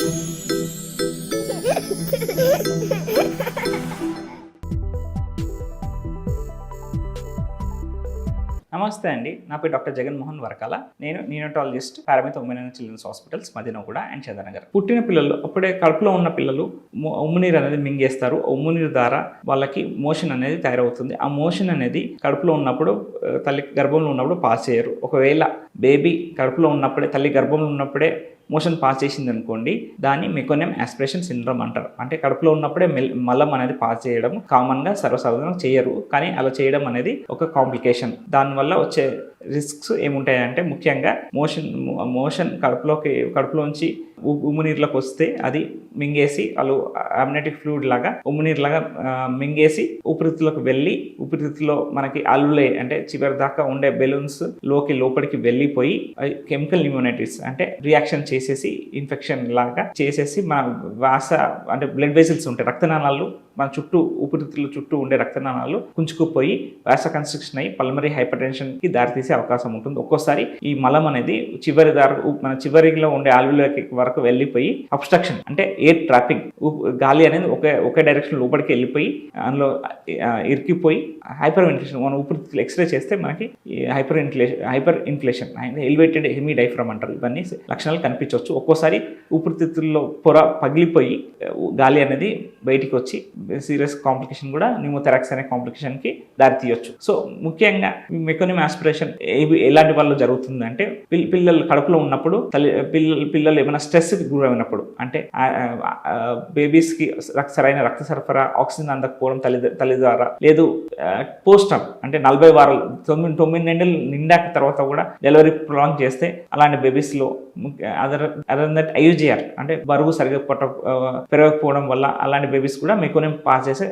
నమస్తే అండి. నా పేరు డాక్టర్ జగన్మోహన్ వరకాల. నేను neonatologist Paramitha women children's hospitals Madinaguda and Chandanagar పుట్టిన పిల్లలు అప్పుడే కడుపులో ఉన్న పిల్లలు ఉమ్ము- ఉమ్మునీరు అనేది మింగేస్తారు. ఆ ఉమ్మునీరు ద్వారా వాళ్ళకి మోషన్ అనేది తయారవుతుంది. ఆ మోషన్ అనేది కడుపులో ఉన్నప్పుడు తల్లి గర్భంలో ఉన్నప్పుడు పాస్ చేయరు. ఒకవేళ బేబీ కడుపులో ఉన్నప్పుడే తల్లి గర్భంలో ఉన్నప్పుడే మోషన్ పాస్ చేసింది అనుకోండి దాన్ని మెకోనియం ఆస్పిరేషన్ సిండ్రోమ్ అంటారు. అంటే కడుపులో ఉన్నప్పుడే మెల్ మలం అనేది పాస్ చేయడం కామన్గా సర్వసాధారణంగా చేయరు. కానీ అలా చేయడం అనేది ఒక కాంప్లికేషన్. దానివల్ల వచ్చే రిస్క్స్ ఏముంటాయంటే ముఖ్యంగా మోషన్ మోషన్ కడుపులోకి కడుపులోంచి ఉ- ఉమ్మునీరులోకి వస్తే అది మింగేసి వాళ్ళు అమ్నెటిక్ ఫ్లూయిడ్ లాగా ఉమ్మునీరు లాగా మింగేసి ఊపిరితిత్తులోకి వెళ్ళి ఊపిరితిత్తులో మనకి అల్లులే అంటే చివరి దాకా ఉండే బెలూన్స్లోకి లోపలికి వెళ్ళిపోయి కెమికల్ ఇమ్యూనిటీస్ అంటే రియాక్షన్ చేసేసి ఇన్ఫెక్షన్ లాగా చేసేసి మన వాస అంటే బ్లడ్ వెసిల్స్ ఉంటాయి రక్తనాళాలు మన చుట్టూ ఊపిరితిత్తుల చుట్టూ ఉండే రక్తనాళాలు కుంచుకుపోయి వ్యాస కన్స్ట్రక్షన్ అయ్యి పల్మరీ హైపర్కి దారితీసే అవకాశం ఉంటుంది. ఒక్కోసారి ఈ మలం అనేది చివరి దారి మన చివరిలో ఉండే ఆల్వులకి వరకు వెళ్ళిపోయి అబ్స్ట్రక్షన్ అంటే ఎయిర్ ట్రాఫిక్ గాలి అనేది ఒకే ఒకే డైరెక్షన్ లోపలికి వెళ్ళిపోయి అందులో ఇరికిపోయి హైపర్ వెంటిలేషన్ మనం ఊపిరితిత్తులు ఎక్స్రే చేస్తే మనకి hyper inflation hyper inflation and elevated hemi diaphragm అంటారు. ఇవన్నీ లక్షణాలు కనిపించవచ్చు. ఒక్కోసారి ఊపిరితిత్తుల్లో పొర పగిలిపోయి గాలి అనేది బయటికి వచ్చి సీరియస్ కాంప్లికేషన్ కూడా న్యూమోథెరాక్స్ అనే కాంప్లికేషన్కి దారి తీయొచ్చు సో ముఖ్యంగా మెకోనిమ్ ఆస్పిరేషన్ ఎలాంటి వాళ్ళు జరుగుతుంది అంటే పిల్- పిల్లలు కడుపులో ఉన్నప్పుడు తల్లి పిల్లలు పిల్లలు ఏమైనా స్ట్రెస్కి గురైనప్పుడు అంటే బేబీస్కి సరైన రక్త సరఫరా ఆక్సిజన్ అందకపోవడం తల్లి తల్లి ద్వారా లేదు పోస్ట్ అప్ అంటే నలభై వారాలు తొమ్మిది తొమ్మిది నెలలు నిండాక తర్వాత కూడా డెలివరీ ప్రొలాంగ్ చేస్తే అలాంటి బేబీస్లో అదర్ అదర్ దట్ ఐయుజిఆర్ అంటే బరువు సరిగ్గా పట్ట పెరగకపోవడం వల్ల అలాంటి బేబీస్ కూడా మెకోనియం పాస్ చేసే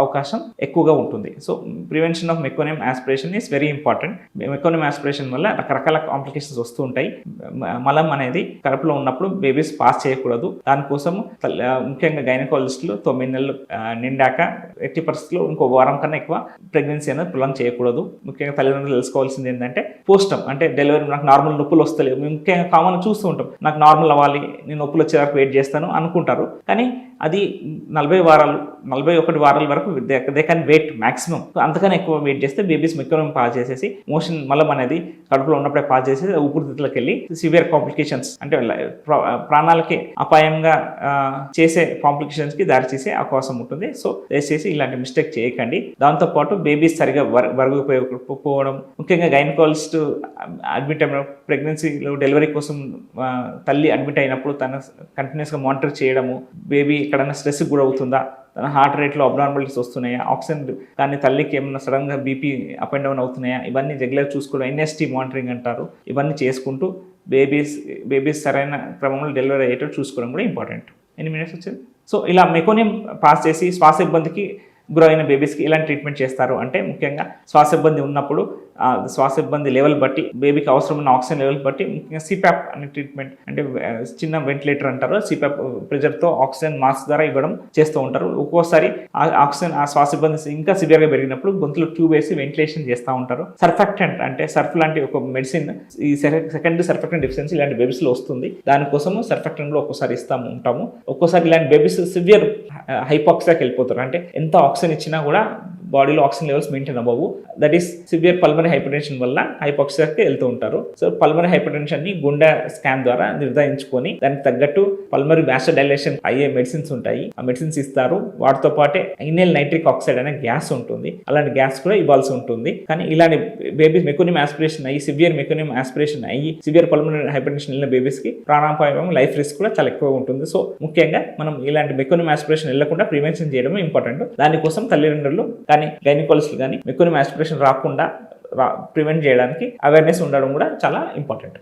అవకాశం ఎక్కువగా ఉంటుంది. So prevention of meconium aspiration is very important meconium aspiration వల్ల రకరకాల కాంప్లికేషన్స్ వస్తూ ఉంటాయి. మలం అనేది కడుపులో ఉన్నప్పుడు బేబీస్ పాస్ చేయకూడదు. దానికోసం ముఖ్యంగా గైనకాలజిస్టులు తొమ్మిది నెలలు నిండాక ఎట్టి పరిస్థితుల్లో ఇంకో వారం కన్నా ఎక్కువ ప్రెగ్నెన్సీ అనేది ప్రొలాంగ్ చేయకూడదు. ముఖ్యంగా తల్లిదండ్రులు తెలుసుకోవాల్సింది ఏంటంటే పోస్టం అంటే డెలివరీ నాకు నార్మల్ నొప్పులు వస్తలేవు. మేము ముఖ్యంగా కామన్ చూస్తూ ఉంటాం. నాకు నార్మల్ అవ్వాలి నేను నొప్పులు వచ్చేదాకా వెయిట్ చేస్తాను అనుకుంటారు. కానీ అది నలభై వారాలు నలభై ఒకటి వారాల వరకు దే కెన్ వెయిట్ మాక్సిమం అంతకన్నా ఎక్కువ వెయిట్ చేస్తే బేబీస్ మెక్యూరం పాస్ చేసేసి మోషన్ మలం అనేది కడుపులో ఉన్నప్పుడే పాస్ చేసి ఊపిరితిత్తులకు వెళ్ళి సివియర్ కాంప్లికేషన్స్ అంటే ప్రా- ప్రాణాలకి అపాయంగా చేసే కాంప్లికేషన్స్కి దారితీసే దారి చేసే అవకాశం ఉంటుంది. సో దయచేసి ఇలాంటి మిస్టేక్ చేయకండి. దాంతోపాటు బేబీస్ సరిగా వర్ వరగపోవడం ముఖ్యంగా గైనకాలజిస్ట్ అడ్మిట్ అయిన ప్రెగ్నెన్సీలో డెలివరీ కోసం తల్లి అడ్మిట్ అయినప్పుడు తన కంటిన్యూస్గా మానిటర్ చేయడము బేబీ ఎక్కడైనా స్ట్రెస్ గురవుతుందా? తన హార్ట్ రేట్లో అబ్నార్మాలిటీస్ వస్తున్నాయా? ఆక్సిజన్ కానీ తల్లికి ఏమైనా సడన్గా బీపీ అప్ అండ్ డౌన్ అవుతున్నాయా? ఇవన్నీ రెగ్యులర్ చూసుకోవడం ఎన్ఎస్టీ మానిటరింగ్ అంటారు. ఇవన్నీ చేసుకుంటూ బేబీస్ బేబీస్ సరైన క్రమంలో డెలివరీ అయ్యేటట్టు చూసుకోవడం కూడా ఇంపార్టెంట్. ఎన్ని మినిట్స్ వచ్చింది? సో ఇలా మెకోనియం పాస్ చేసి శ్వాస ఇబ్బందికి గురైన బేబీస్కి ఇలాంటి ట్రీట్మెంట్ చేస్తారు? అంటే ముఖ్యంగా శ్వాస ఇబ్బంది ఉన్నప్పుడు శ్వాస ఇబ్బంది లెవెల్ బట్టి బేబీకి అవసరమైన ఆక్సిజన్ లెవెల్ బట్టి ముఖ్యంగా సిప్యాప్ అనే ట్రీట్మెంట్ అంటే చిన్న వెంటిలేటర్ అంటారు. సిప్యాప్ ప్రెజర్తో ఆక్సిజన్ మాస్క్ ద్వారా ఇవ్వడం చేస్తూ ఉంటారు. ఒక్కోసారి ఆ ఆక్సిజన్ ఆ శ్వాస ఇబ్బంది ఇంకా సివియర్గా పెరిగినప్పుడు గొంతులో ట్యూబ్ వేసి వెంటిలేషన్ చేస్తూ ఉంటారు. సర్ఫెక్టెంట్ అంటే సర్ఫ్ లాంటి ఒక మెడిసిన్ ఈ సెకండ్ సర్ఫెక్టెంట్ డిఫిషియన్సీ ఇలాంటి బేబీస్లో వస్తుంది. దానికోసము సర్ఫెక్టెంట్లో ఒక్కోసారి ఇస్తాము ఉంటాము. ఒక్కోసారి ఇలాంటి బేబీస్ సివియర్ హైపాక్సియాకి వెళ్ళిపోతారు. అంటే ఎంత ఆక్సిజన్ ఇచ్చినా కూడా బాడీలో ఆక్సిజన్ లెవెల్స్ మెయింటైన్ అవ్వవు. That is severe pulmonary hypertension వల్ల హైపాక్సియాకి వెళ్తూ ఉంటారు. సో పల్మరీ హైపర్టెన్షన్ని గుండె స్కాన్ ద్వారా నిర్ధారించుకొని దానికి తగ్గట్టు పల్మరీ వ్యాసో డైలేషన్ అయ్యే మెడిసిన్స్ ఉంటాయి. ఆ మెడిసిన్స్ ఇస్తారు. వాటితో పాటే ఇనేల్ నైట్రిక్ ఆక్సైడ్ అనే గ్యాస్ ఉంటుంది. అలాంటి గ్యాస్ కూడా ఇవ్వాల్సి ఉంటుంది. కానీ ఇలాంటి బేబీస్ మెకోనియం ఆస్పిరేషన్ అయ్యి సివియర్ మెకోనియం ఆస్పిరేషన్ అయ్యి సివియర్ పల్మరీ హైపర్టెన్షన్ వెళ్ళిన బేబీస్కి ప్రాణాపాయం లైఫ్ రిస్క్ కూడా చాలా ఎక్కువ ఉంటుంది. సో ముఖ్యంగా మనం ఇలాంటి మెకోనియం ఆస్పిరేషన్ వెళ్ళకుండా ప్రివెన్షన్ చేయడం ఇంపార్టెంట్ దానికోసం తల్లిదండ్రులు కానీ గైనకాలజిస్టులు కానీ మెకోనియం ఆస్పిరేషన్ రాకుండా ప్రివెంట్ చేయడానికి అవేర్నెస్ ఉండడం కూడా చాలా ఇంపార్టెంట్